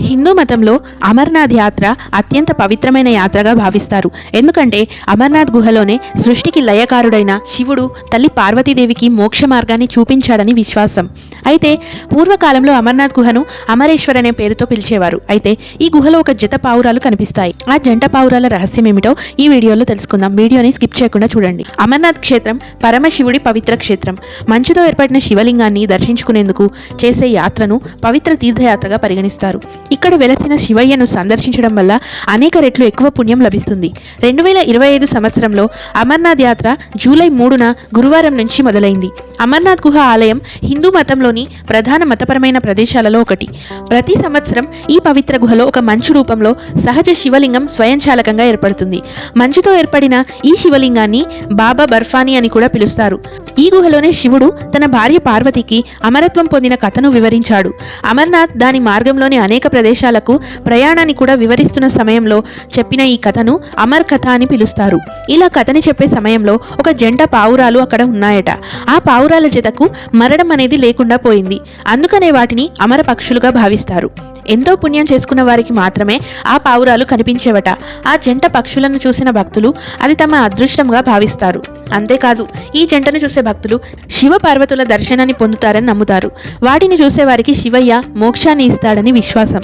హిందూ మతంలో అమర్నాథ్ యాత్ర అత్యంత పవిత్రమైన యాత్రగా భావిస్తారు. ఎందుకంటే అమర్నాథ్ గుహలోనే సృష్టికి లయకారుడైన శివుడు తల్లి పార్వతీదేవికి మోక్ష మార్గాన్ని చూపించాడని విశ్వాసం. అయితే పూర్వకాలంలో అమర్నాథ్ గుహను అమరేశ్వర్ అనే పేరుతో పిలిచేవారు. అయితే ఈ గుహలో ఒక జత పావురాలు కనిపిస్తాయి. ఆ జంట పావురాల రహస్యం ఏమిటో ఈ వీడియోలో తెలుసుకుందాం. వీడియోని స్కిప్ చేయకుండా చూడండి. అమర్నాథ్ క్షేత్రం పరమశివుడి పవిత్ర క్షేత్రం. మంచుతో ఏర్పడిన శివలింగాన్ని దర్శించుకునేందుకు చేసే యాత్రను పవిత్ర తీర్థయాత్రగా పరిగణిస్తారు. ఇక్కడ వెలసిన శివయ్యను సందర్శించడం వల్ల అనేక రెట్లు ఎక్కువ పుణ్యం లభిస్తుంది. రెండు వేల ఇరవై ఐదు సంవత్సరంలో అమర్నాథ్ యాత్ర జూలై మూడున గురువారం నుంచి మొదలైంది. అమర్నాథ్ గుహ ఆలయం హిందూ మతంలోని ప్రధాన మతపరమైన ప్రదేశాలలో ఒకటి. ప్రతి సంవత్సరం ఈ పవిత్ర గుహలో ఒక మంచు రూపంలో సహజ శివలింగం స్వయంచాలకంగా ఏర్పడుతుంది. మంచుతో ఏర్పడిన ఈ శివలింగాన్ని బాబా బర్ఫానీ అని కూడా పిలుస్తారు. ఈ గుహలోనే శివుడు తన భార్య పార్వతికి అమరత్వం పొందిన కథను వివరించాడు. అమర్నాథ్ దాని మార్గంలోని అనేక ప్రదేశాలకు ప్రయాణాన్ని కూడా వివరిస్తున్న సమయంలో చెప్పిన ఈ కథను అమర్ కథ అని పిలుస్తారు. ఇలా కథని చెప్పే సమయంలో ఒక జంట పావురాలు అక్కడ ఉన్నాయట. ఆ పావురాల జతకు మరణం అనేది లేకుండా పోయింది. అందుకనే వాటిని అమర పక్షులుగా భావిస్తారు. ఎంతో పుణ్యం చేసుకున్న వారికి మాత్రమే ఆ పావురాలు కనిపించేవట. ఆ జంట పక్షులను చూసిన భక్తులు అది తమ అదృష్టంగా భావిస్తారు. అంతేకాదు ఈ జంటను చూసే భక్తులు శివ పార్వతుల దర్శనాన్ని పొందుతారని నమ్ముతారు. వాటిని చూసే వారికి శివయ్య మోక్షాన్ని ఇస్తాడని విశ్వాసం.